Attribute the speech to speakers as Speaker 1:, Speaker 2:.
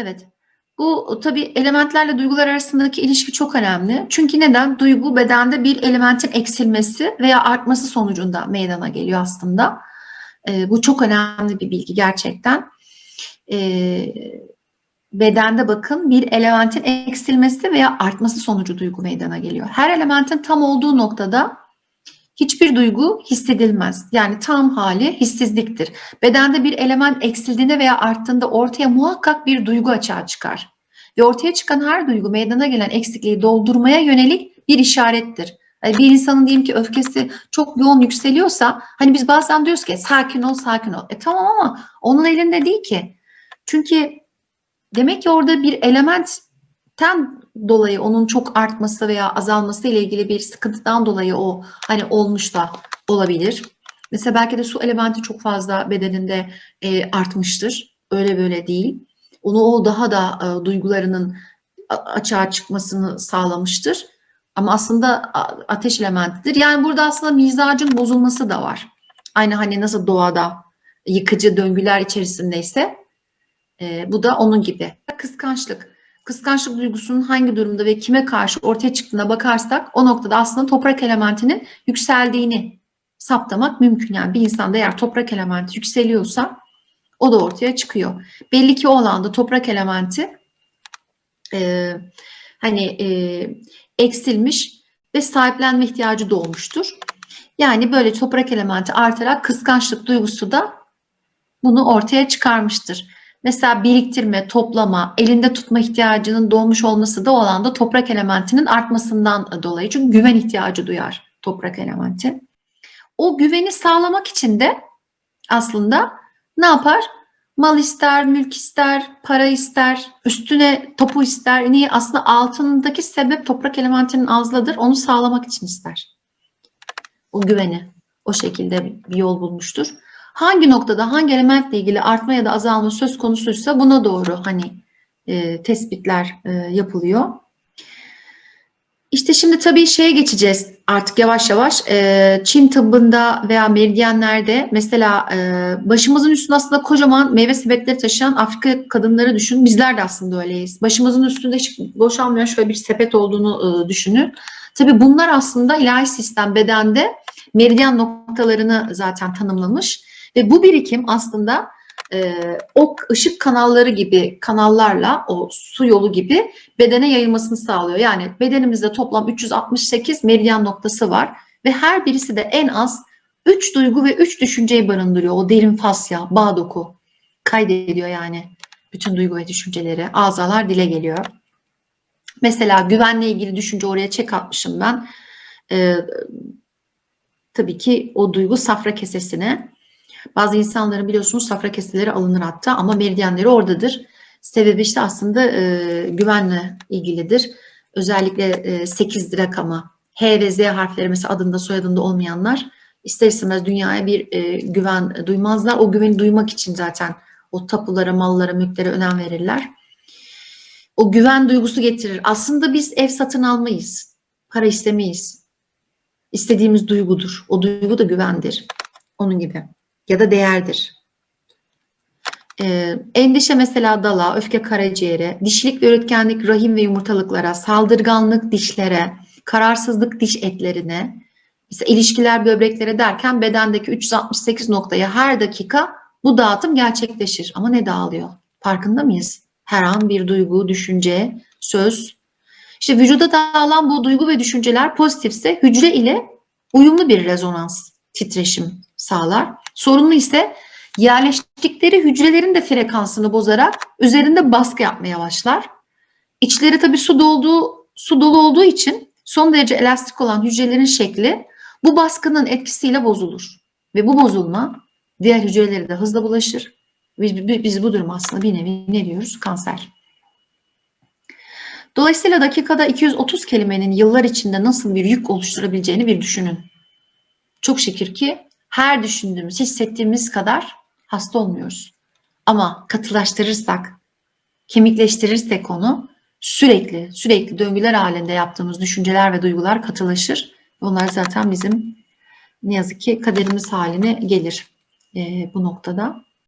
Speaker 1: Evet. Bu tabii elementlerle duygular arasındaki ilişki çok önemli. Çünkü neden? Duygu bedende bir elementin eksilmesi veya artması sonucunda meydana geliyor aslında. Ee, bu çok önemli bir bilgi gerçekten. Ee, bedende bakın bir elementin eksilmesi veya artması sonucu duygu meydana geliyor. Her elementin tam olduğu noktada hiçbir duygu hissedilmez. Yani tam hali hissizliktir. Bedende bir element eksildiğinde veya arttığında ortaya muhakkak bir duygu açığa çıkar. Ve ortaya çıkan her duygu meydana gelen eksikliği doldurmaya yönelik bir işarettir. Yani bir insanın diyelim ki öfkesi çok yoğun yükseliyorsa hani biz bazen diyoruz ki sakin ol sakin ol. E tamam ama onun elinde değil ki. Çünkü demek ki orada bir elementten dolayı onun çok artması veya azalması ile ilgili bir sıkıntıdan dolayı o hani olmuş da olabilir. Mesela belki de su elementi çok fazla bedeninde e, artmıştır. Öyle böyle değil. Onu o daha da e, duygularının açığa çıkmasını sağlamıştır. Ama aslında ateş elementidir. Yani burada aslında mizacın bozulması da var. Aynı hani nasıl doğada yıkıcı döngüler içerisindeyse e, bu da onun gibi. Kıskançlık. Kıskançlık duygusunun hangi durumda ve kime karşı ortaya çıktığına bakarsak o noktada aslında toprak elementinin yükseldiğini saptamak mümkün. Yani bir insanda eğer toprak elementi yükseliyorsa o da ortaya çıkıyor. Belli ki o alanda toprak elementi e, hani e, eksilmiş ve sahiplenme ihtiyacı doğmuştur. Yani böyle toprak elementi artarak kıskançlık duygusu da bunu ortaya çıkarmıştır. Mesela biriktirme, toplama, elinde tutma ihtiyacının doğmuş olması da o alanda toprak elementinin artmasından dolayı. Çünkü güven ihtiyacı duyar toprak elementi. O güveni sağlamak için de aslında ne yapar? Mal ister, mülk ister, para ister, üstüne topu ister. Niye? Aslında altındaki sebep toprak elementinin azladır. Onu sağlamak için ister. O güveni o şekilde bir yol bulmuştur. Hangi noktada hangi elementle ilgili artma ya da azalma söz konusuysa buna doğru hani e, tespitler e, yapılıyor. İşte şimdi tabii şeye geçeceğiz artık yavaş yavaş. E, Çin tıbbında veya meridyenlerde mesela e, başımızın üstünde aslında kocaman meyve sepetleri taşıyan Afrika kadınları düşün. Bizler de aslında öyleyiz. Başımızın üstünde hiç boşalmayan şöyle bir sepet olduğunu e, düşünün. Tabii bunlar aslında ilahi sistem bedende meridyen noktalarını zaten tanımlamış. Ve bu birikim aslında e, ok ışık kanalları gibi kanallarla o su yolu gibi bedene yayılmasını sağlıyor. Yani bedenimizde toplam 368 meridyen noktası var ve her birisi de en az 3 duygu ve 3 düşünceyi barındırıyor. O derin fasya, bağ doku kaydediyor yani bütün duygu ve düşünceleri. Azalar dile geliyor. Mesela güvenle ilgili düşünce oraya çek atmışım ben. Ee, tabii ki o duygu safra kesesine. Bazı insanların biliyorsunuz safra keseleri alınır hatta ama meridyenleri oradadır. Sebebi işte aslında e, güvenle ilgilidir. Özellikle e, 8 rakamı H ve Z harfleri mesela adında soyadında olmayanlar ister istemez dünyaya bir e, güven duymazlar. O güveni duymak için zaten o tapulara, mallara, mülklere önem verirler. O güven duygusu getirir. Aslında biz ev satın almayız. Para istemeyiz. İstediğimiz duygudur. O duygu da güvendir. Onun gibi. Ya da değerdir. Ee, endişe mesela dala, öfke karaciğere, dişilik ve üretkenlik rahim ve yumurtalıklara, saldırganlık dişlere, kararsızlık diş etlerine, mesela ilişkiler böbreklere derken bedendeki 368 noktaya her dakika bu dağıtım gerçekleşir. Ama ne dağılıyor? Farkında mıyız? Her an bir duygu, düşünce, söz. İşte vücuda dağılan bu duygu ve düşünceler pozitifse hücre ile uyumlu bir rezonans, titreşim sağlar. Sorunlu ise yerleştikleri hücrelerin de frekansını bozarak üzerinde baskı yapmaya başlar. İçleri tabii su dolduğu, su dolu olduğu için son derece elastik olan hücrelerin şekli bu baskının etkisiyle bozulur. Ve bu bozulma diğer hücrelere de hızla bulaşır. Biz, biz bu durum aslında bir nevi ne diyoruz? Kanser. Dolayısıyla dakikada 230 kelimenin yıllar içinde nasıl bir yük oluşturabileceğini bir düşünün. Çok şükür ki her düşündüğümüz, hissettiğimiz kadar hasta olmuyoruz. Ama katılaştırırsak, kemikleştirirsek onu sürekli, sürekli döngüler halinde yaptığımız düşünceler ve duygular katılaşır. Onlar zaten bizim ne yazık ki kaderimiz haline gelir e, bu noktada.